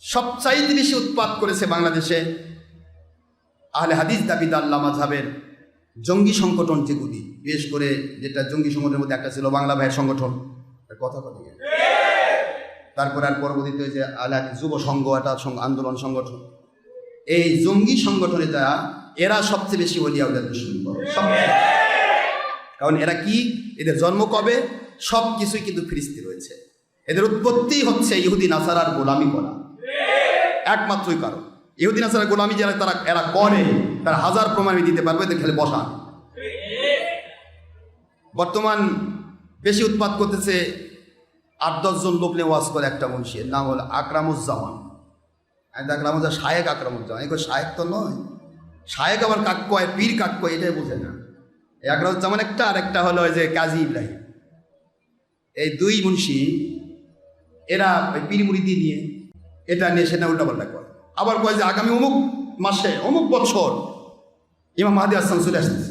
সবচাইতে বেশি উৎপাত করেছে বাংলাদেশে আহলে হাদিস দাবি আল্লাহ মাঝাবের জঙ্গি সংগঠন যেগুলি, বিশেষ করে যেটা জঙ্গি সংগঠনের মধ্যে একটা ছিল বাংলা ভাইয়ের সংগঠন। কথা কথা তারপর আর পরবর্তীতে যে আহলে যুব সংঘ একটা আন্দোলন সংগঠন। এই জঙ্গি সংগঠনে যারা, এরা সবচেয়ে বেশি অলিয়াউলের দুশ্মনী করে কারণ এরা কি? এদের জন্ম কবে? সব কিছুই কিন্তু ফিরিস্তি রয়েছে। এদের উৎপত্তি হচ্ছে ইহুদি, নাসারার গোলামি করা। একমাত্রই কারণ। ইহুদিন নাসারার গোলামি যারা তারা, এরা করে, তারা হাজার প্রমাণ দিতে পারবে, এদের খেলে বসা। বর্তমান বেশি উৎপাত করতেছে আট দশজন লোক নিয়ে ওয়াজ করে একটা মনীষীর নাম হলো আকরামুজ্জামান। আকরামুজ্জামান, শায়েক আকরামুজ্জামান। এই শায়েক তো নয়। শায়েক আবার কাক কয়, পীর কাক কয়, এটাই বোঝে না। এই আকরামুজ্জামান একটা, আর একটা হলো ওই যে কাজী ইব্রাহিম। এই দুই মুন্সি, এরা ওই পীর মুড়িদি নিয়ে এটা নিয়ে সেটা উল্টাপাল্টা করে। আবার কয় যে আগামী অমুক মাসে, অমুক বছর ইমাম মাহাদি আসলাম চলে আসতেছে।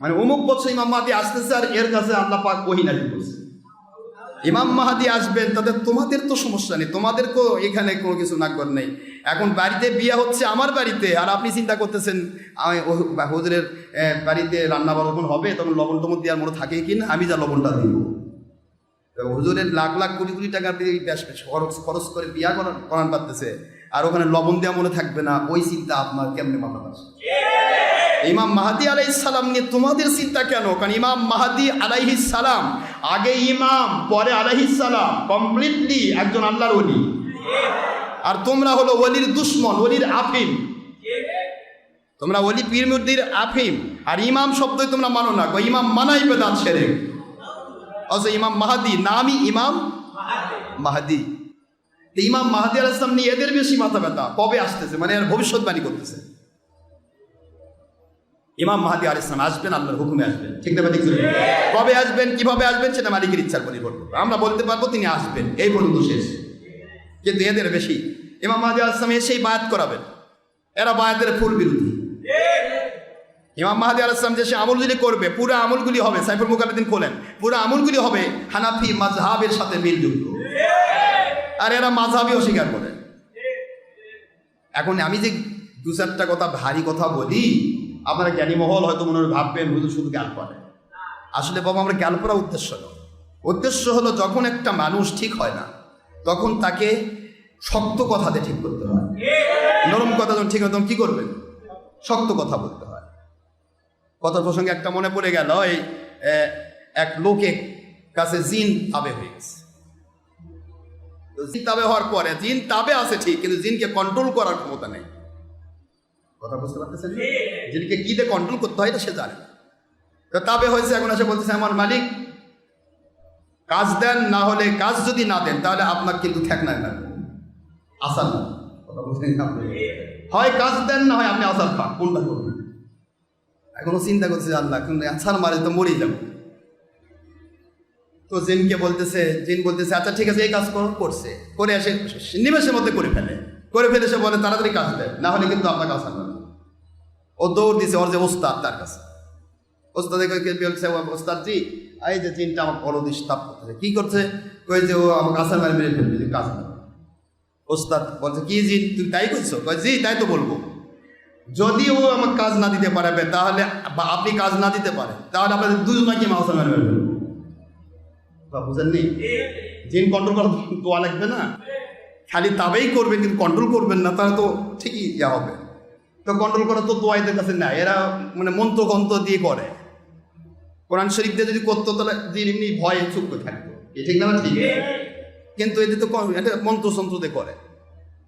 মানে অমুক বছর ইমাম মাহাদি আসতেছে আর এর কাছে আল্লাহ পাক ওহি নাজিল করছে। ইমাম মাহাদি আসবেন তাদের তোমাদের তো সমস্যা নেই, তোমাদের তো এখানে কোনো কিছু নাকর নেই। এখন বাড়িতে বিয়ে হচ্ছে আমার বাড়িতে, আর আপনি চিন্তা করতেছেন হুজুরের বাড়িতে রান্না বাড়ন হবে, তখন লবণ টবণ দেওয়ার মনে থাকে কি না আমি যা লবণটা দিব। তো হুজুরের লাখ লাখ কোটি কোটি টাকা বেশ খরচ খরচ করে বিয়া করান করান পারতেছে। আর ওখানে লবণ দেওয়া মনে থাকবে না, ওই চিন্তা আপনার কেমনে মাথা আসে? ইমাম মাহাদি আলাইহিস সালাম নিয়ে তোমাদের চিন্তা কেন? কারণ ইমাম মাহাদি আলাইহিস সালাম, আগে ইমাম, পরে আলাইহিস সালাম কমপ্লিটলি একজন আল্লাহর ওলি। আর তোমরা হলো ওলির দুশ্মন, ওলির আফিম। তোমরা অলি পীর মুদ্দির আফিম। আর ইমাম শব্দই তোমরা মানো না। ইমাম মানাই বেদাত ছেড়ে অথচ ইমাম মাহাদি নামই ইমাম মাহাদি ইমাম মাহাদি আলাইহিস সালাম নিয়ে এদের বেশি মাথা ব্যথা কবে আসতেছে? মানে এর ভবিষ্যৎবাণী করতেছে। ইমাম মাহাদি আল ইসলাম আসবেন, আল্লাহর হুকুমে আসবেন। ঠিক না কবে আসবেন, কীভাবে আসবেন, সেটা মালিকের ইচ্ছার নির্ভর আমরা বলতে পারব, তিনি আসবেন। এই পর্যন্ত শেষ। কিন্তু এদের বেশি। ইমাম মাহাদি আল ইসলাম এসেই বায়াত করাবেন। এরা বায়াতের ফুল বিরোধী। ইমাম মাহাদি আল ইসলাম যে সে আমলগুলি করবে, পুরো আমলগুলি হবে, সাইফুল মুখারুদ্দিন খোলেন, পুরো আমলগুলি হবে হানাফি মাজহাবের সাথে মিলযুক্ত আর এরা মাঝহাবি অস্বীকার করে। এখন আমি যে দু চারটা কথা ভারী কথা বলি, আপনারা জ্ঞানী মহল হয়তো মনে ভাববেন, হুজুর শুধু জ্ঞান করে আসলে বাবা, আমরা জ্ঞান করা উদ্দেশ্য নয় উদ্দেশ্য হলো যখন একটা মানুষ ঠিক হয় না, তখন তাকে শক্ত কথাতে ঠিক করতে হয়। নরম কথা যখন ঠিক হয়, তখন কী করবেন? শক্ত কথা বলতে হয়। কথার প্রসঙ্গে একটা মনে পড়ে গেল এই এক লোকে কাছে জিন তাবে হয়ে গেছে। জিন তাবে হওয়ার পরে জিন তাবে আছে ঠিক কিন্তু জিনকে কন্ট্রোল করার ক্ষমতা নেই। কথা বুঝতে পারতেছেন? জিনকে কি দিয়ে কন্ট্রোল করতে হয় এটা সে জানে। তো তাবে হয়েছে এখন এসে বলতেছে আমার মালিক কাজ দেন না হলে কাজ যদি না দেন তাহলে আপনার কিন্তু ঠেকনায় না। আসার না। কথা বুঝতে আপনি? হয় কাজ দেন না হয় আপনি আসার খান কোনটা করবেন? এখনও চিন্তা করতেছে, আল্লাহ কিন্তু আসার মারে তো মরেই যাব। তো জিনকে বলতেছে, জিন বলতেছে আচ্ছা ঠিক আছে, এই কাজ করো, করছে। করে আসে নিমেষের মধ্যে করে ফেলে। করে ফেলে সে বলে, তাড়াতাড়ি কাজ দেয় না হলে কিন্তু আপনার কাজ হবে। ও দৌড় দিছে, ওর যে ওস্তাদ তার কাছে। ওস্তাদ বলছে, "ও ওস্তাদ জি এই যে জিনটা আমার বড় ডিস্টার্ব করতেছে, কি করছে? কই যে, ও আমাকে আসার মারে মেরে ফেলবে কাজ ওস্তাদ বলছে, কি জিন? তুই তাই করছ? কয়, জি, তাই তো বলব। যদি ও আমাকে কাজ না দিতে পারবে তাহলে বা আপনি কাজ না দিতে পারেন, তাহলে আপনাদের দুজনকে মাসা মেরে বা বুঝেননি জিন কন্ট্রোল করা দোয়া লাগবে না? খালি তবেই করবেন, কিন্তু কন্ট্রোল করবেন না, তাহলে তো ঠিকই ইয়া হবে। তো কন্ট্রোল করা তো দোয়াইদের কাছে না এরা মানে মন্ত্র কন্ত্র দিয়ে করে। কোরআন শরীফ দিয়ে যদি করতো, তাহলে দিন এমনি ভয়ে চুপ করে থাকতো। ঠিক না ঠিক? কিন্তু এতে তো এটা মন্ত্র সন্ত্র দিয়ে করে।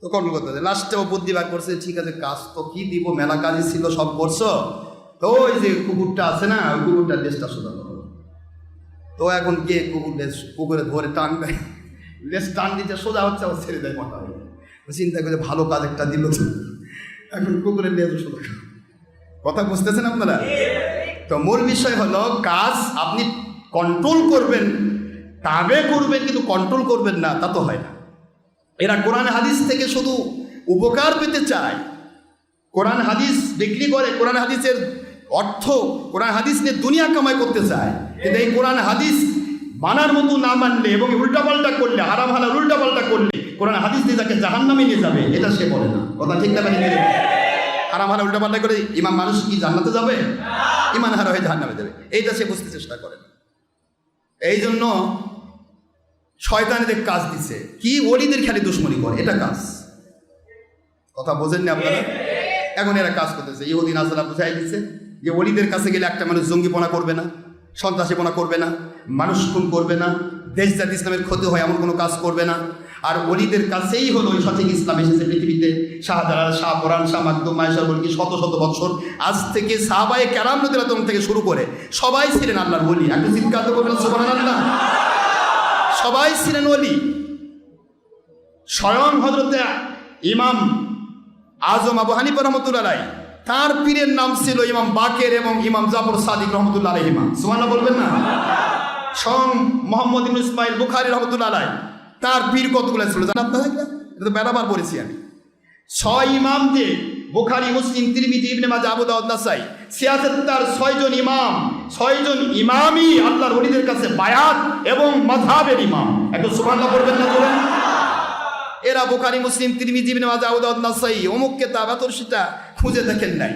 তো কন্ট্রোল করতে লাস্টে ও বুদ্ধি বার করছে, ঠিক আছে, কাজ তো কি দিব? মেলা কাজই ছিল, সব করছ? তো ওই যে কুকুরটা আছে না, ওই কুকুরটার দেশটা শোধানো হলো। তো এখন কে কুকুর লেজ, কুকুরে ধরে টানবে লেজ টান দিতে সোজা হচ্ছে আবার ছেড়ে দেয় মাথা হয়ে চিন্তা করে ভালো কাজ একটা দিল। তো এখন কুকুরের লেজ সোজা কথা বুঝতেছেন আপনারা? তো মূল বিষয় হলো, কাজ আপনি কন্ট্রোল করবেন। তাবে করবেন, কিন্তু কন্ট্রোল করবেন না, তা তো হয় না। এরা কোরআন হাদিস থেকে শুধু উপকার পেতে চায়। কোরআন হাদিস বিক্রি করে, কোরআন হাদিসের অর্থ, কোরআন হাদিস নিয়ে দুনিয়া কামাই করতে চায়। কিন্তু এই কোরআন হাদিস মানার মতো না মানলে এবং উল্টাপাল্টা করলে, হারাম হালাল উল্টাপাল্টা করলে, কোরআন হাদিস দিয়ে তাকে জাহান্নামে নিয়ে যাবে, এটা সে বলে না। কথা ঠিক না মানে হারাম হারা উল্টা পাল্টা করে ইমাম মানুষ কি জান্নাতে যাবে? ইমান হারা হয়ে জাহান্নামে যাবে। এইটা সে বুঝতে চেষ্টা করে এই জন্য শয়তানিদের কাজ দিছে। কি ওলিদের খালি দুশ্মনী করে? এটা কাজ। কথা বোঝেননি আপনারা? এখন এরা কাজ করতেছে। ইহুদিন আসলা বুঝাই দিচ্ছে যে ওলিদের কাছে গেলে একটা মানুষ জঙ্গিপনা করবে না, সন্ত্রাসীপনা করবে না, মানুষ খুন করবে না দেশ জাতি ইসলামের ক্ষতি হয় এমন কোনো কাজ করবে না। আর ওলিদের কাছেই হলো ওই সঠিক ইসলাম এসেছে পৃথিবীতে। শাহজালাল শাহ, কোরআন শাহ, মাকদুম মায়েশার বলকি, শত শত বছর আজ থেকে সাহাবায়ে ক্যারাম নদীর থেকে শুরু করে সবাই ছিলেন আল্লাহর বলি একটু চিৎকার করবেন, সুবহানাল্লাহ। সবাই ছিলেন অলি স্বয়ং হজরতে ইমাম আজম আবু হানিফা রহমতুল্লাহ তার পীরের নাম ছিল ইমাম বাকের এবং ইমাম জাফর সাদিক রহমতুল্লাহ আলহিমা সুমানা বলবেন না? স্বয়ং মোহাম্মদ ইসমাইল বুখারি রহমতুল্লাহ তার পীর কতগুলো ছিল জানেন আপনারা এটা তো বেড়াবার পড়েছি আমি। ছয় ইমাম যে বুখারি, মুসলিম, তিরমিজি, ইবনে মাজা আবু দাউদ, নাসাই। সিয়াসত তার ছয়জন ইমাম ছয়জন ইমামই আল্লাহর ওলিদের কাছে বায়াত এবং মাযহাবের ইমাম। একটু সুবহানাল্লাহ পড়বেন না বলেন এরা বোখারি, মুসলিম, তিরমিজি, ইবনে মাজা আবু দাউদ, নাসাই, অমুক কেতাব এত সেটা খুঁজে দেখেন নাই।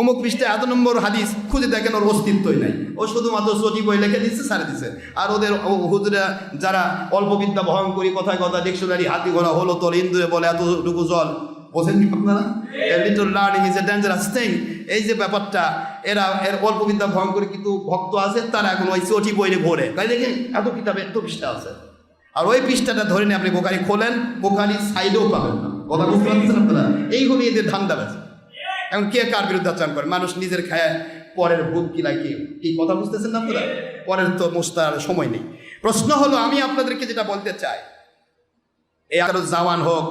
অমুক পৃষ্ঠে এত নম্বর হাদিস খুঁজে দেখেন ওর অস্তিত্বই নাই। ও শুধুমাত্র সজি বই লিখে দিচ্ছে সারে দিচ্ছে আর ওদের হুজুরা যারা অল্প বিদ্যা করি, কথায় কথা ডিকশনারি হাতি ঘোড়া হলো তোর ইন্দুরে বলে, এতটুকু জল। বোঝেন কি আপনারা little learning is a dangerous thing এই যে ব্যাপারটা এরা এর অল্প বিদ্যা বহন করে কিন্তু ভক্ত আছে তারা এখন ওই চটি বইরে ঘোরে তাই দেখেন এত কিতাবে এত পৃষ্ঠা আছে। আর ওই পৃষ্ঠাটা ধরে নিয়ে আপনি বোকারি খোলেন বোকারি সাইডেও পাবেন না। কথা বুঝতে পারছেন আপনারা? এই হলো এদের ধান্দা বেছে এখন কে কার বিরুদ্ধে আচরণ করে? মানুষ নিজের খায় পরের ভূত কি লাগে কি? কথা বুঝতেছেন না আপনারা? পরের তো মুস্তার সময় নেই। প্রশ্ন হলো আমি আপনাদেরকে যেটা বলতে চাই এই আরও জাওয়ান হোক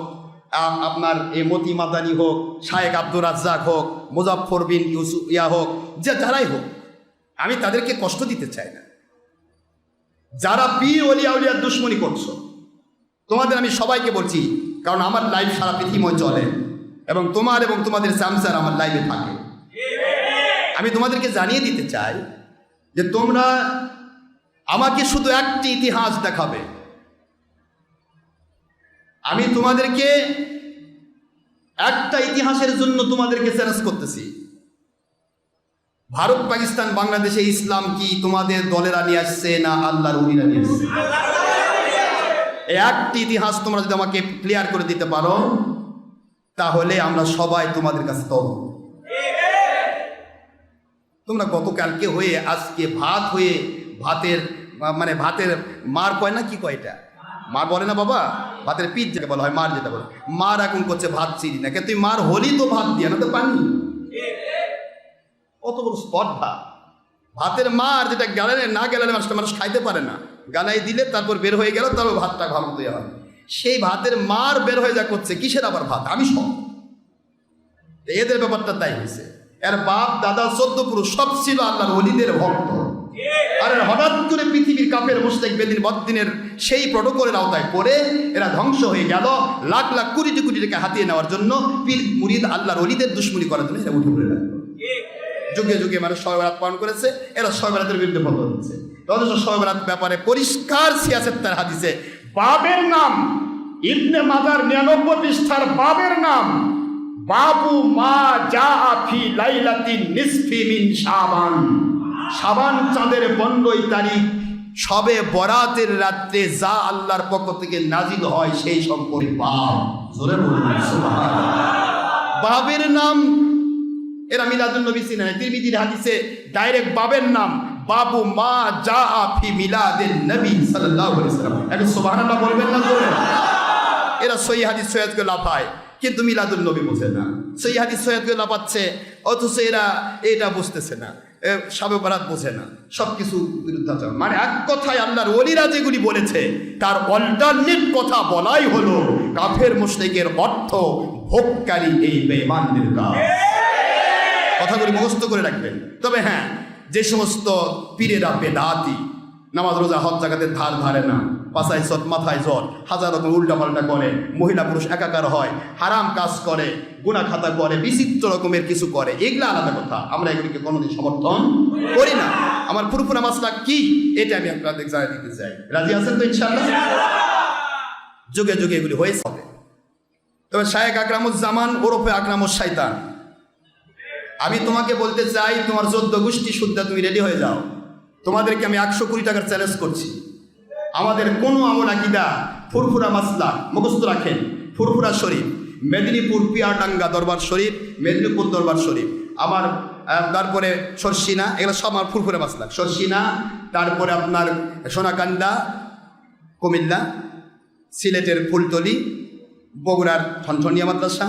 আপনার এই মতি মাদানি হোক, শায়েক আব্দুর রাজ্জাক হোক মুজাফর বিন ইউসুফ, ইয়া হোক, যে যারাই হোক, আমি তাদেরকে কষ্ট দিতে চাই না। যারা পীর অলিয়া উলিয়ার দুশ্মনী করছ, তোমাদের আমি সবাইকে বলছি, কারণ আমার লাইফ সারা পৃথিবীময় চলে, এবং তোমার এবং তোমাদের স্যামসার আমার লাইফে থাকে। আমি তোমাদেরকে জানিয়ে দিতে চাই যে তোমরা আমাকে শুধু একটি ইতিহাস দেখাবে। আমি তোমাদেরকে একটা ইতিহাসের জন্য তোমাদেরকে চ্যালেঞ্জ করতেছি। ভারত, পাকিস্তান, বাংলাদেশে ইসলাম কি তোমাদের দলেরা নিয়ে আসছে না আল্লাহর উলিরা নিয়ে আসছে? একটি ইতিহাস তোমরা যদি আমাকে ক্লিয়ার করে দিতে পারো, তাহলে আমরা সবাই তোমাদের কাছে তব। তোমরা গতকালকে হয়ে, আজকে ভাত হয়ে, ভাতের মানে ভাতের মার কয় না কি কয় মার বলে না বাবা? ভাতের পিঠ যেটা বলা হয়, মার যেটা বলে মার এখন করছে ভাত চিনি না। কে তুই মার হলি তো ভাত দিয়ে, না তো পানি। কত বড় স্পর্ধা ভাতের মার যেটা গালানে না গেলানে মানুষটা মানুষ খাইতে পারে না। গালাই দিলে তারপর বের হয়ে গেল তারপর ভাতটা ভালো দেওয়া হয় সেই ভাতের মার বের হয়ে যা করছে, কিসের আবার ভাত? আমি সব। এদের ব্যাপারটা তাই হয়েছে। এর বাপ, দাদা, চোদ্দ পুরুষ, সব ছিল আল্লাহর অলিদের ভক্ত। আর হঠাৎ করে পৃথিবীর কাপের মুস্তেক বেদিন বদিনের সেই প্রটোকলের আওতায় পড়ে এরা ধ্বংস হয়ে গেল। লাখ লাখ কোটি কোটি টাকা হাতিয়ে নেওয়ার জন্য পীর মুরিদ আল্লাহর অলিদের দুশ্মনী করার জন্য এরা উঠে পড়ে লাগল যুগে যুগে মানুষ শবে বরাত পালন করেছে, এরা শবে বরাতের বিরুদ্ধে ফটো দিচ্ছে অথচ শবে বরাত ব্যাপারে পরিষ্কার সিয়াসের তার হাদিসে, বাবের নাম, ইবনে মাদার নিরানব্বই পৃষ্ঠার বাবের নাম, বাবু মা যা আফি লাইলাতিন নিসফি মিন শাবান। শাবান চাঁদের পনেরোই তারিখ সবে বরাতের রাত্রে যা আল্লাহর পক্ষ থেকে নাজিল হয় সেই সম্পর্কে বাবের নাম, এরা মিলাদুল নবী না তিরমিজির হাদিসে ডাইরেক্ট বাবের নাম, বাবু মা যা আফি মিলাদের নবী সাল্লাল্লাহু আলাইহি সাল্লাম একটু সুবহানাল্লাহ বলবেন না জোরে? এরা সহি হাদিস সৈয়দকে লাফায়, কিন্তু মিলাদুল নবী বোঝে না। সহি হাদিস সৈয়দকে লাফাচ্ছে, অথচ এরা এটা বুঝতেছে না। সাবে বরাত বোঝে না। সব কিছু বিরুদ্ধাচরণ মানে এক কথায় আল্লাহর অলিরা যেগুলি বলেছে, তার অল্টারনেট কথা বলাই হলো, কাফের মুশরিকের অর্থ ভোগকারী এই বেঈমানদের কাজ। কথাগুলি মুখস্থ করে রাখবেন। তবে হ্যাঁ যে সমস্ত পীরেরা বেদাতি নামাজ রোজা, হজ জাগাতের ধার ধারে না। পাশায় সৎ, মাথায় জ্বর হাজার রকম উল্টাপাল্টা করে, মহিলা পুরুষ একাকার হয়, হারাম কাজ করে গুণা খাতা করে, বিচিত্র রকমের কিছু করে। এগুলো আলাদা কথা। আমরা এগুলিকে কোনোদিন সমর্থন করি না। আমার পুরোপুরা মাসলা কি? এটা আমি আপনাদের জানিয়ে দিতে চাই। রাজি আছেন তো ইনশাল্লাহ যুগে যুগে এগুলি হয়েছে। হবে তবে শায়েক আকরামুজ্জামান, ওরফে আকরামুজ শাইতান আমি তোমাকে বলতে চাই, তোমার চোদ্দ গোষ্ঠী শুদ্ধা, তুমি রেডি হয়ে যাও। তোমাদেরকে আমি একশো কুড়ি টাকার চ্যালেঞ্জ করছি। আমাদের কোনো আমল আকিদা ফুরফুরা মাসলা মুখস্থ রাখেন। ফুরফুরা শরীফ, মেদিনীপুর পিয়ারডাঙ্গা দরবার শরীফ, মেদিনীপুর দরবার শরীফ। আমার তারপরে সরসিনা, এগুলো সব আমার ফুরফুরা মাসলা। সরসিনা, তারপরে আপনার সোনাকান্দা, কুমিল্লা, সিলেটের ফুলতলি, বগুড়ার ঠনঠনিয়া মাদ্রাসা,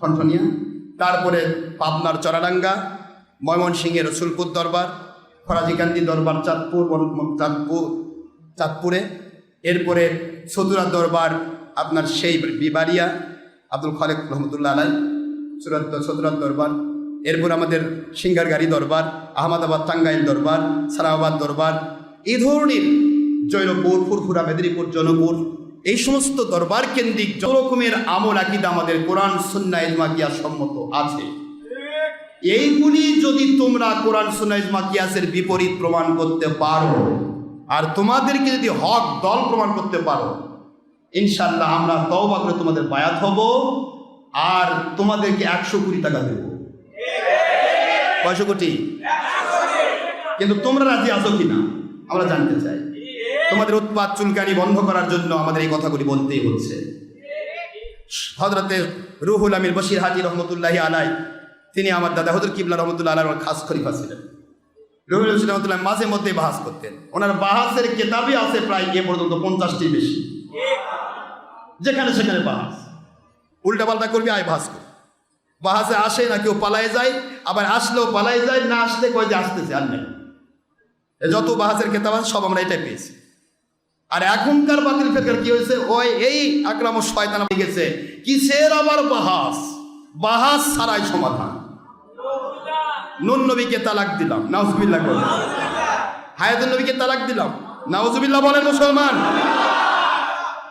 ঠনঠনিয়া। তারপরে পাবনার চরাডাঙ্গা, ময়মনসিংহের রসুলপুর দরবার ফরাজিকান্দি দরবার চাঁদপুর চাঁদপুর, চাঁদপুরে। এরপরে সতুরা দরবার, আপনার সেই বিবারিয়া আব্দুল খালেক রহমতুল্লাহ আলাই সুরাত সতুরার দরবার। এরপর আমাদের সিঙ্গারগাড়ি দরবার, আহমদাবাদ টাঙ্গাইল দরবার সারাবাদ দরবার, এই ধরনের জৈনপুর ফুরফুরা, মেদিনীপুর, জনপুর, এই সমস্ত দরবার কেন্দ্রিক যত রকমের আমল আকিদা আমাদের কোরআন সুন্না ইজমা সম্মত আছে। এইগুলি যদি তোমরা কোরআন সুনাইজ ইজমা কিয়াসের বিপরীত প্রমাণ করতে পারো, আর তোমাদেরকে যদি হক দল প্রমাণ করতে পারো ইনশাল্লাহ আমরা তওবা করে তোমাদের বায়াত হব, আর তোমাদেরকে একশো কোটি টাকা দেব। কয়শো কোটি? কিন্তু তোমরা রাজি আছো কি না আমরা জানতে চাই। তোমাদের উৎপাদ চুলকানি বন্ধ করার জন্য আমাদের এই কথাগুলি বলতেই হচ্ছে। হজরতে রুহুল আমির বশির হাজি রহমতুল্লাহ আলাই তিনি আমার দাদা হজর কিবলা রহমতুল্লাহ আলাই খাস খলিফা ছিলেন। রুহুল বশির রহমতুল্লাহ মাঝে মধ্যে বাহাস করতেন। ওনার বাহাসের কেতাবই আছে প্রায় এ পর্যন্ত পঞ্চাশটি বেশি। যেখানে সেখানে বাহাস। উল্টা পাল্টা করবি, আয় বাহাস কর। বাহাসে আসে না, কেউ পালায় যায়, আবার আসলেও পালায় যায়, না আসলে কয় যে আসতেছে, আর নেই। যত বাহাসের কেতাব আছে, সব আমরা এটাই পেয়েছি। আর এখনকার বাতিল ফেরকার কি হয়েছে? ওই এই আক্রাম শয়তান গেছে। কিসের আবার বাহাস? বাহাস ছাড়াই সমাধান। নুন নবীকে তালাক দিলাম। নাউজুবিল্লাহ বলেন। হায়াতুল নবীকে তালাক দিলাম। নাউজুবিল্লাহ বলেন মুসলমান।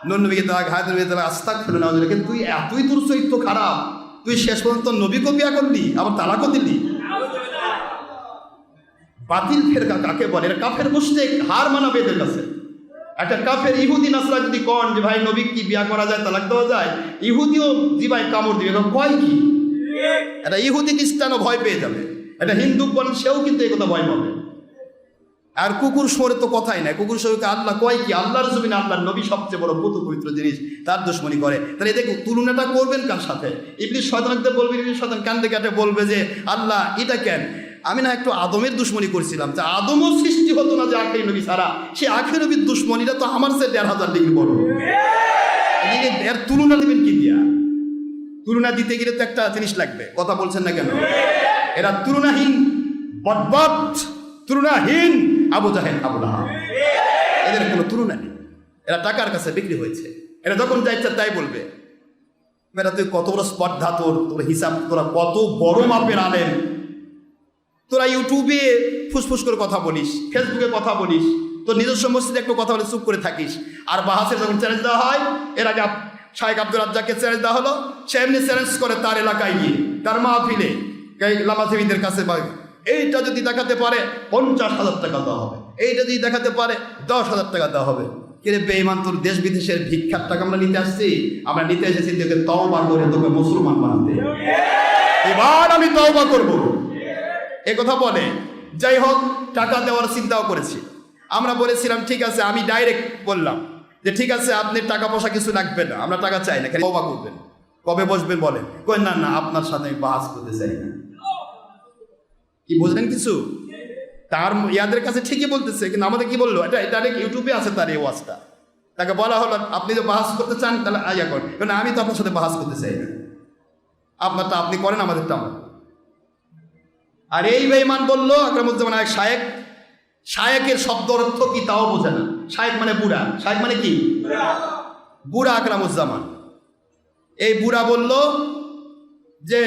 নুন নবীকে তালাক হায়াতুল নবীকে তালাক আস্তাক ফেলে কিন্তু তুই এতই তোর চরিত্র খারাপ। তুই শেষ পর্যন্ত নবী বিয়া করলি, আবার তালাকও দিলি। বাতিল ফেরকা কাকে বলে? এরা কাফের বসতে হার মানাবে এদের কাছে। একটা কাফের ইহুদি, নাসরা যদি কন যে, ভাই, নবী কি বিয়া করা যায়, তালাক দেওয়া যায়? ইহুদিও দিবাই কামড় দিবে। কয় কি? এটা ইহুদি খ্রিস্টানও ভয় পেয়ে যাবে। এটা হিন্দু বলেন, সেও কিন্তু এই কথা ভয় পাবে। আর কুকুর শোরে তো কথাই নাই। কুকুর শোরকে আল্লাহ কয় কি? আল্লাহর জমিনে আল্লাহর নবী সবচেয়ে বড় পুত পবিত্র জিনিস, তার দুশ্মনী করে। তাহলে এদের তুলনাটা করবেন কার সাথে? ইবলিশ শয়তানকে বলবে ইবলিশ শয়তান কান্দে কাটে বলবে যে, আল্লাহ, এটা কেন? আমি না একটু আদমের দুশ্মনী করছিলাম। যে আদমও সৃষ্টি হতো না যে আখেরি নবী ছাড়া। সে আখের নবীর দুশ্মনীটা তো আমার সে দেড় হাজার ডিগ্রি বড়। এর তুলনা দেবেন কি দিয়া? তুলনা দিতে গেলে তো একটা জিনিস লাগবে। কথা বলছেন না কেন? এরা তুলনাহীন বটবট তুলনাহীন আবু জাহেদ আবু এদের কোনো তুলনা নেই। এরা টাকার কাছে বিক্রি হয়েছে। এরা যখন যা ইচ্ছা তাই বলবে। এরা তুই কত বড় স্পর্ধা তোর তোর হিসাব, তোরা কত বড় মাপের আলেন তোরা ইউটিউবে ফুসফুস করে কথা বলিস, ফেসবুকে কথা বলিস, তোর নিজস্ব মসজিদে একটু কথা বলে চুপ করে থাকিস। আর বাহাসের যখন চ্যালেঞ্জ দেওয়া হয়, এর আপ- শাহেক আব্দুল রাজ্জাককে চ্যালেঞ্জ দেওয়া হলো, সে এমনি চ্যালেঞ্জ করে তার এলাকায় গিয়ে, তার মাহফিলে। এই লামাথিবিদের কাছে বা এইটা যদি দেখাতে পারে, পঞ্চাশ হাজার টাকা দেওয়া হবে। এইটা যদি দেখাতে পারে, দশ হাজার টাকা দেওয়া হবে। কিরে বেইমান তোর দেশ বিদেশের ভিক্ষার টাকা আমরা নিতে আসছি? আমরা নিতে এসেছি তোকে তওবা করে, তোকে মুসলমান বানাতে। এবার আমি তওবা করব। এ কথা বলে, যাই হোক, টাকা দেওয়ার চিন্তাও করেছি। আমরা বলেছিলাম, ঠিক আছে, আমি ডাইরেক্ট বললাম যে, ঠিক আছে, আপনি টাকা পয়সা কিছু লাগবে না, আমরা টাকা চাই না, খালি তওবা করবেন। কবে বসবেন বলেন? কই, না না, আপনার সাথে আমি বাস করতে চাই না। কি বুঝলেন কিছু? তার ইয়াদের কাছে ঠিকই বলতেছে, কিন্তু আমাদের কি বলল? এটা ডাইরেক্ট ইউটিউবে আছে তার এই ওয়াজটা। তাকে বলা হলো, আপনি যে বাহাস করতে চান, তাহলে আয়া করেন। কারণ আমি তো আপনার সাথে বাহাস করতে চাই না। আপনারটা আপনি করেন আমাদেরটা আমরা আর এই বেঈমান বলল, আকরামুজ্জামান এক শায়েক। শায়েকের শব্দ অর্থ কি তাও বোঝে না। শায়েক মানে বুড়া। শায়েক মানে কি? বুড়া আকরামুজ্জামান। এই বুড়া বলল যে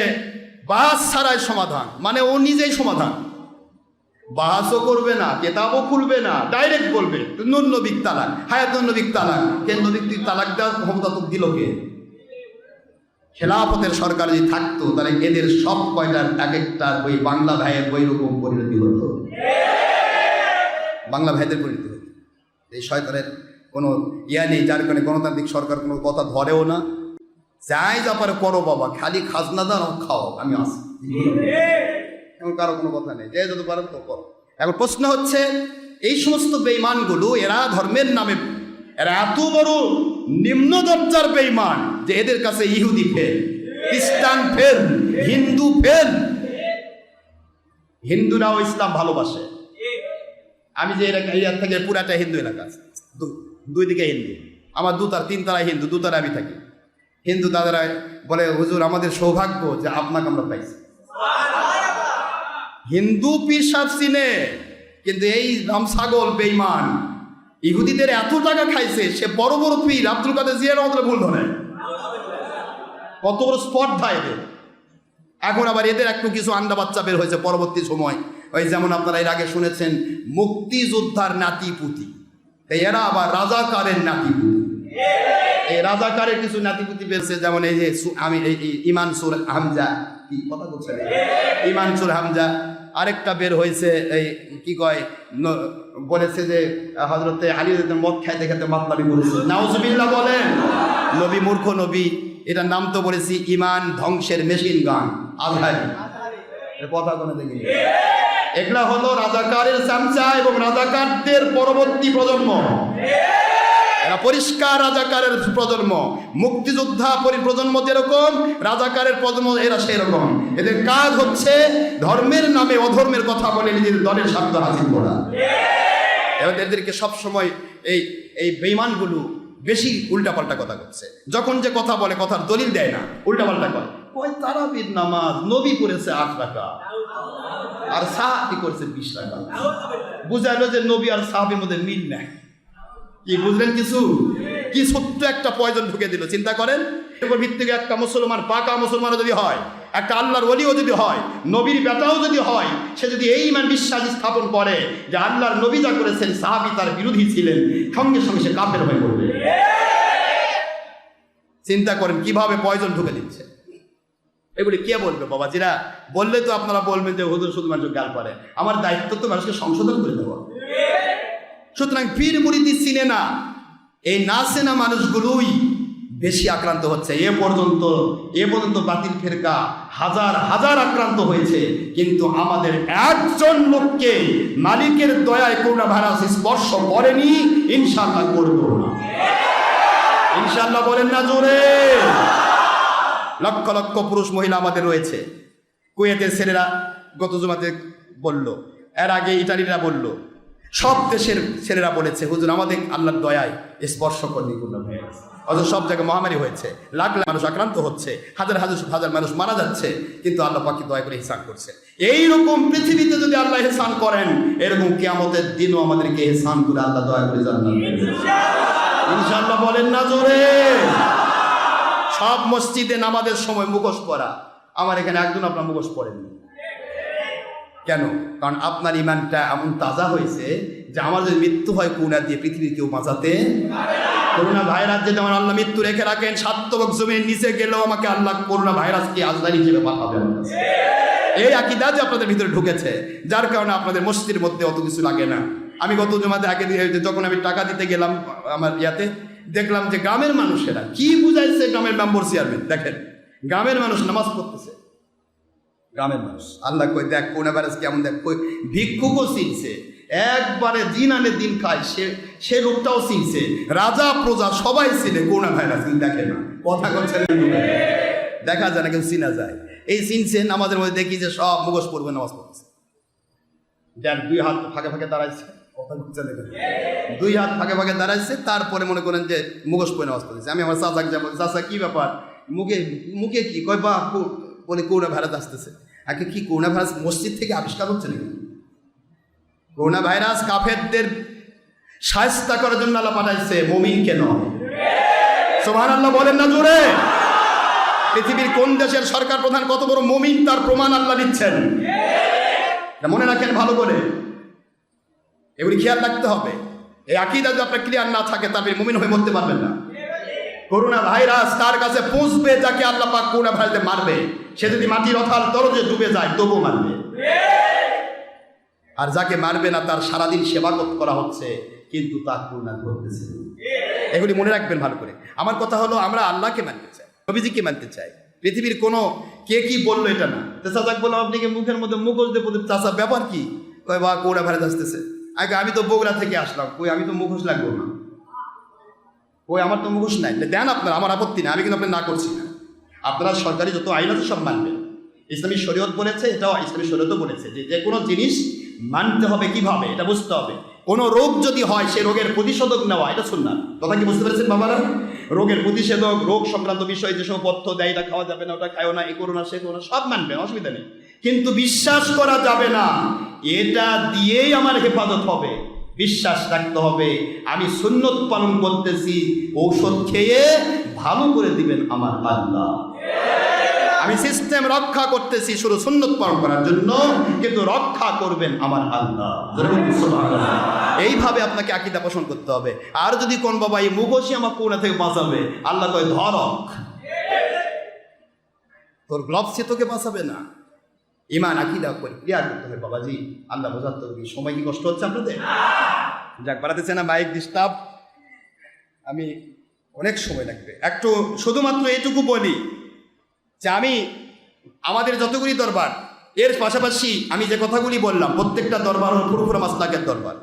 বাস ছাড়াই সমাধান মানে ও নিজেই সমাধান। বাহাসও করবে না, কেতাবও খুলবে না ডাইরেক্ট বলবে নবিক তালাক, হায়াত নবিক তালাক। কে নবিক তুই তালাক দেওয়ার ক্ষমতা তো দিল কে? খেলাফতের সরকার যদি থাকতো, তাহলে এদের সব কয়টার এক একটা ওই বাংলা ভাইয়ের ওই রকম পরিণতি হতো। বাংলা ভাইদের পরিণতি হতো। এই শয়তানের কোনো ইয়া নেই, যার কারণে গণতান্ত্রিক সরকার কোনো কথা ধরেও না। যাই যা পারে করো বাবা, খালি খাজনা দাও খাও, আমি আসি। এখন কারও কোনো কথা নেই, যে যত পারেন তো করো। এখন প্রশ্ন হচ্ছে, এই সমস্ত বেইমানগুলো এরা ধর্মের নামে, এরা এত বড় নিম্ন দরজার বেইমান যে এদের কাছে ইহুদি ফেল, খ্রিস্টান ফেল, হিন্দু ফেল। হিন্দুরাও ইসলাম ভালোবাসে। আমি যে এলাকা এরিয়ার থেকে পুরাটা হিন্দু এলাকা। দু- দুই দিকে হিন্দু। আমার দুতার তিন তারা হিন্দু দুতারা আমি থাকি। হিন্দু দাদারা বলে, হুজুর, আমাদের সৌভাগ্য যে আপনাকে আমরা পাইছি। হিন্দু পীর সাহেব চিনে, কিন্তু এই রাম ছাগল বেইমান ইহুদিদের এত টাকা খাইছে, সে বড় বড় পীর আব্দুল কাদের জিয়ার আমাদের ভুল ধরে। কত বড় স্পর্ধা এদের। এখন আবার এদের একটু কিছু আন্ডা বাচ্চা বের হয়েছে পরবর্তী সময়। ওই যেমন আপনারা এর আগে শুনেছেন, মুক্তিযোদ্ধার নাতি পুতি এরা আবার রাজাকারের নাতি পুতি এই রাজাকারের কিছু নাতিপুতি পেয়েছে যেমন এই যে আমি এই ইমান সুর হামজা, কি কথা বলছেন? ইমান সুর হামজা। আরেকটা বের হয়েছে, এই কি কয় বলেছে যে হজরতে আলী মদ খাইতে খেতে মাতলামি বলেছে। নাউজুবিল্লাহ বলেন, নবী মূর্খ নবী, এটার নাম তো বলেছি ইমান ধ্বংসের মেশিন গান এর কথা কোনো দেখিনি এগুলা হলো রাজাকারের চামচা এবং রাজাকারদের পরবর্তী প্রজন্ম। এরা পরিষ্কার রাজাকারের প্রজন্ম। মুক্তিযোদ্ধা পরি- প্রজন্ম যেরকম, রাজাকারের প্রজন্ম এরা সেরকম। এদের কাজ হচ্ছে ধর্মের নামে অধর্মের কথা বলে নিজের দলের স্বার্থ হাসিল করা। এবার এদেরকে সবসময় এই এই বেইমানগুলো বেশি উল্টাপাল্টা কথা করছে যখন যে কথা বলে, কথার দলিল দেয় না, উল্টাপাল্টা করে। ওই তারাবির নামাজ? নবী করেছে আট টাকা আর সাহাবি করেছে বিশ টাকা বুঝাইলো যে নবী আর সাহাবির মধ্যে মিল নাই। কি বুঝলেন কিছু? কি ছোট্ট একটা পয়জন ঢুকে দিল, চিন্তা করেন? এরপর ভিত্তিকে একটা মুসলমান, পাকা মুসলমানও যদি হয়, একটা আল্লাহর অলিও যদি হয়, নবীর বেটাও যদি হয়, সে যদি এই ইমান বিশ্বাস স্থাপন করে যে আল্লাহর নবী যা করেছেন, সাহাবি তার বিরোধী ছিলেন, সঙ্গে সঙ্গে সে কাপের হয়ে পড়বে। চিন্তা করেন, কীভাবে পয়জন ঢুকে দিচ্ছে? এগুলি কে বলবে বাবা বাবাজিরা? বললে তো আপনারা বলবেন যে হুজুর শুধুমাত্র গাল পারে আমার দায়িত্ব তো মানুষকে সংশোধন করে দেওয়া। সুতরাং পীর মুরিদি চিনে না। এই না চেনা মানুষগুলোই বেশি আক্রান্ত হচ্ছে। এ পর্যন্ত এ পর্যন্ত বাতিল ফেরকা হাজার হাজার আক্রান্ত হয়েছে। কিন্তু আমাদের একজন লোককে মালিকের দয়ায় করোনা ভাইরাস স্পর্শ করেনি ইনশাল্লাহ করব না। ইনশাল্লাহ বলেন না জোরে। লক্ষ লক্ষ পুরুষ মহিলা আমাদের রয়েছে। কুয়েতের ছেলেরা গত জমাতে বলল, এর আগে ইটালিরা বলল সব দেশের ছেলেরা বলেছে, হুজুর, আমাদের আল্লাহর দয়ায় স্পর্শ করেনি কোনো অথচ সব জায়গায় মহামারী হয়েছে। লাখ লাখ মানুষ আক্রান্ত হচ্ছে, হাজার হাজার হাজার মানুষ মারা যাচ্ছে, কিন্তু আল্লাহ পাকি দয়া করে হিসান করছে এইরকম পৃথিবীতে যদি আল্লাহ হেসান করেন, এরকম কিয়ামতের দিনও আমাদেরকে হেসান করে আল্লাহ দয়া করে জান্নাত বলেন না জোরে। সব মসজিদে নামাজের সময় মুখোশ পরা। আমার এখানে একজন আপনার মুখোশ পড়েননি কেন? কারণ আপনার ইমানটা এমন তাজা হয়েছে যে আমার যদি মৃত্যু হয় করোনা দিয়ে পৃথিবীর কেউ বাঁচাতে করোনা ভাইরাস যদি আমার আল্লাহ মৃত্যু রেখে রাখেন সাত্তবক জমির নিচে গেলেও আমাকে আল্লাহ করোনা ভাইরাসকে আজদার হিসেবে পাঠাবে এই আকিদা যে আপনাদের ভিতরে ঢুকেছে, যার কারণে আপনাদের মসজিদের মধ্যে অত কিছু লাগে না। আমি গত জমাতে আগে দিয়ে যখন আমি টাকা দিতে গেলাম আমার ইয়াতে, দেখলাম যে গ্রামের মানুষেরা কি বুঝাইছে গ্রামের মেম্বার চেয়ারম্যান দেখেন, গ্রামের মানুষ নামাজ পড়তেছে। গ্রামের মানুষ। আল্লাহ কই দেখ, কোন ভাইরাস কেমন দেখ। কই ভিক্ষুকও চিনছে। একবারে দিন আনে দিন খায়, সে সে লোকটাও চিনছে। রাজা, প্রজা সবাই চিনে করোনা ভাইরাস, কিন্তু দেখে না। কথা করছে দেখে। যায় না, কিন্তু চিনা যায়। এই চিনছে, নামাজের মধ্যে দেখি যে সব মুখোশ পড়বে, নামাজ পড়ছে যার দুই হাত ফাঁকে ফাঁকে দাঁড়াইছে। দুই হাত ফাঁকে ফাঁকে দাঁড়াইছে, তারপরে মনে করেন যে মুখোশ পরে নামাজ পড়েছে আমি আমার চাচাকে যাব। চাচা, কি ব্যাপার? মুখে মুখে কি? কয় বা বলে করোনা ভাইরাস আসতেছে। আগে কি করোনা ভাইরাস মসজিদ থেকে আবিষ্কার হচ্ছে নাকি? করোনা ভাইরাস কাফেরদের সায়স্তা করার জন্য আল্লাহ পাঠাইছে, মমিন কেন সোমান আল্লাহ বলেন না জোরে। পৃথিবীর কোন দেশের সরকার প্রধান কত বড় মমিন তার প্রমাণ আল্লাহ দিচ্ছেন? মনে রাখেন ভালো করে। এগুলি খেয়াল রাখতে হবে। এই আকিদা যদি আপনার ক্লিয়ার না থাকে তবে মমিন হয়ে মরতে পারবেন না। করোনা ভাইরাস তার কাছে পৌঁছবে যাকে আল্লাহ পাক করোনা ভাইরাসে মারবে? সে যদি মাটির অথাল দরজে ডুবে যায় তবু মারবে। আর যাকে মারবে না, তার সারাদিন সেবা করা হচ্ছে, কিন্তু তা করুণা করতেছে এগুলি মনে রাখবেন ভালো করে। আমার কথা হলো, আমরা আল্লাহকে মানতে চাই, নবীজিকে মানতে চাই। পৃথিবীর কোনো কে কি বলল এটা না। চাচাক বললাম আপনাকে মুখের মধ্যে মুখোশ দিয়ে বলতে চাচা, ব্যাপার কি? কয় বা কৌড়া ভাড়া আসতেছে। আগে আমি তো বগুড়া থেকে আসলাম, কই, আমি তো মুখোশ লাগবো না। ওই আমার তো মুখোশ নাই। দেন আপনার, আমার আপত্তি নেই, আমি কিন্তু আপনার না করছি না। আপনারা সরকারি যত আইন আছে সব মানবেন। ইসলামী শরীয়ত বলেছে, এটাও ইসলামী শরীয়তও বলেছে যে যে কোনো জিনিস মানতে হবে কীভাবে, এটা বুঝতে হবে। কোনো রোগ যদি হয়, সে রোগের প্রতিষেধক নেওয়া, এটা শুনলাম কথা কি বুঝতে পেরেছেন বাবারা? রোগের প্রতিষেধক, রোগ সংক্রান্ত বিষয়ে যেসব পথ্য দেয়, এটা খাওয়া যাবে না, ওটা খাও না, এ করো না, সে করো না, সব মানবেন, অসুবিধা নেই। কিন্তু বিশ্বাস করা যাবে না। এটা দিয়েই আমার হেফাজত হবে। বিশ্বাস রাখতে হবে। আমি সুন্নত পালন করতেছি, ঔষধ খেয়ে ভালো করে দিবেন আমার আল্লাহ আমি সিস্টেম রক্ষা করতেছি শুধু সুন্নত পালন করার জন্য, কিন্তু রক্ষা করবেন আমার আল্লাহ এইভাবে আপনাকে আকিদা পোষণ করতে হবে। আর যদি কোন বাবা এই মুখোশই আমার কোনা থেকে বাঁচাবে, আল্লাহ কয়, ধরক। তোর গ্লভসে তোকে বাঁচাবে না। ইমান, আকিদা করে ক্লিয়ার করতে হবে বাবাজি। আল্লাহ বোঝাতে হবে সময় কি কষ্ট হচ্ছে আপনাদের? যাক, বাড়াতেছে না বাইক ডিস্টার্ব আমি অনেক সময় লাগবে। একটু শুধুমাত্র এটুকু বলি যে আমি, আমাদের যতগুলি দরবার, এর পাশাপাশি আমি যে কথাগুলি বললাম, প্রত্যেকটা দরবার হল ফুরফুরা মাসলাকের দরবার।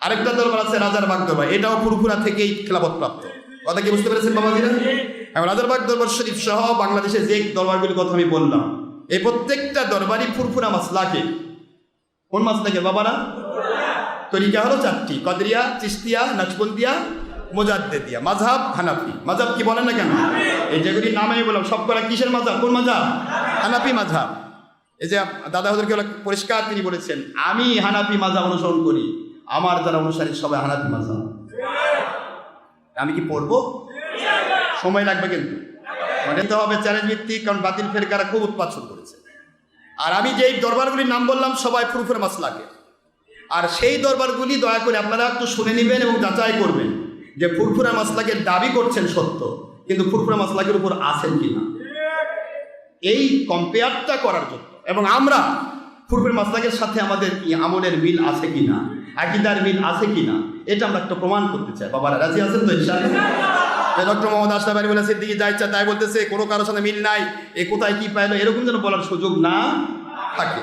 আরেকটা দরবার আছে রাজার রাজারবাগ দরবার। এটাও ফুরফুরা থেকেই খেলাপথ প্রাপ্ত। কথা কি বুঝতে পেরেছেন বাবাজিরা? এবং রাজারবাগ দরবার শরীফ সহ বাংলাদেশের যে দরবারগুলির কথা আমি বললাম এই প্রত্যেকটা দরবারই ফুরফুরা মাসলাকে কোন মাছ মাসলাকে বাবারা? তরিকা হলো চারটি কদরিয়া চিস্তিয়া নাচবন্দিয়া মোজাদ্দেদিয়া। মাঝহাব হানাফি। মাঝহাব কি বলেন না কেন? এই যেগুলি নাম আমি বললাম সব করা কিসের মাঝহাব কোন মাঝহাব হানাফি মাঝহাব এই যে দাদা হুজুরকে পরিষ্কার তিনি বলেছেন আমি হানাফি মাঝহাব অনুসরণ করি আমার যারা অনুসারী সবাই হানাফি মাঝহাব আমি কি পড়ব? সময় লাগবে কিন্তু। মানতে হবে চ্যালেঞ্জ ভিত্তিক, কারণ বাতিল ফেরকারা খুব উৎপাত শুরু করেছে। আর আমি যেই দরবারগুলির নাম বললাম, সবাই ফুরফুরে মাসলাকে। আর সেই দরবারগুলি দয়া করে আপনারা একটু শুনে নেবেন এবং যাচাই করবেন যে ফুরফুরা মাসলাকে দাবি করছেন সত্য, কিন্তু ফুরফুরা মাসলাকের উপর আছেন কিনা এই কম্পেয়ারটা করার জন্য। এবং আমরা ফুরফুর মাসলাকের সাথে আমাদের কি আমলের মিল আছে কিনা আকিদার মিল আছে কিনা এটা আমরা একটা প্রমাণ করতে চাই। বাবারা, রাজি আছেন তো ইনশাআল্লাহ? ডক্টর মোহাম্মদ আশরাফ আলী বলে সিদ্দিকি যা ইচ্ছা তাই বলতেছে, কোনো কারোর সাথে মিল নাই। এ কোথায় কি পাইলো? এরকম যেন বলার সুযোগ না থাকে।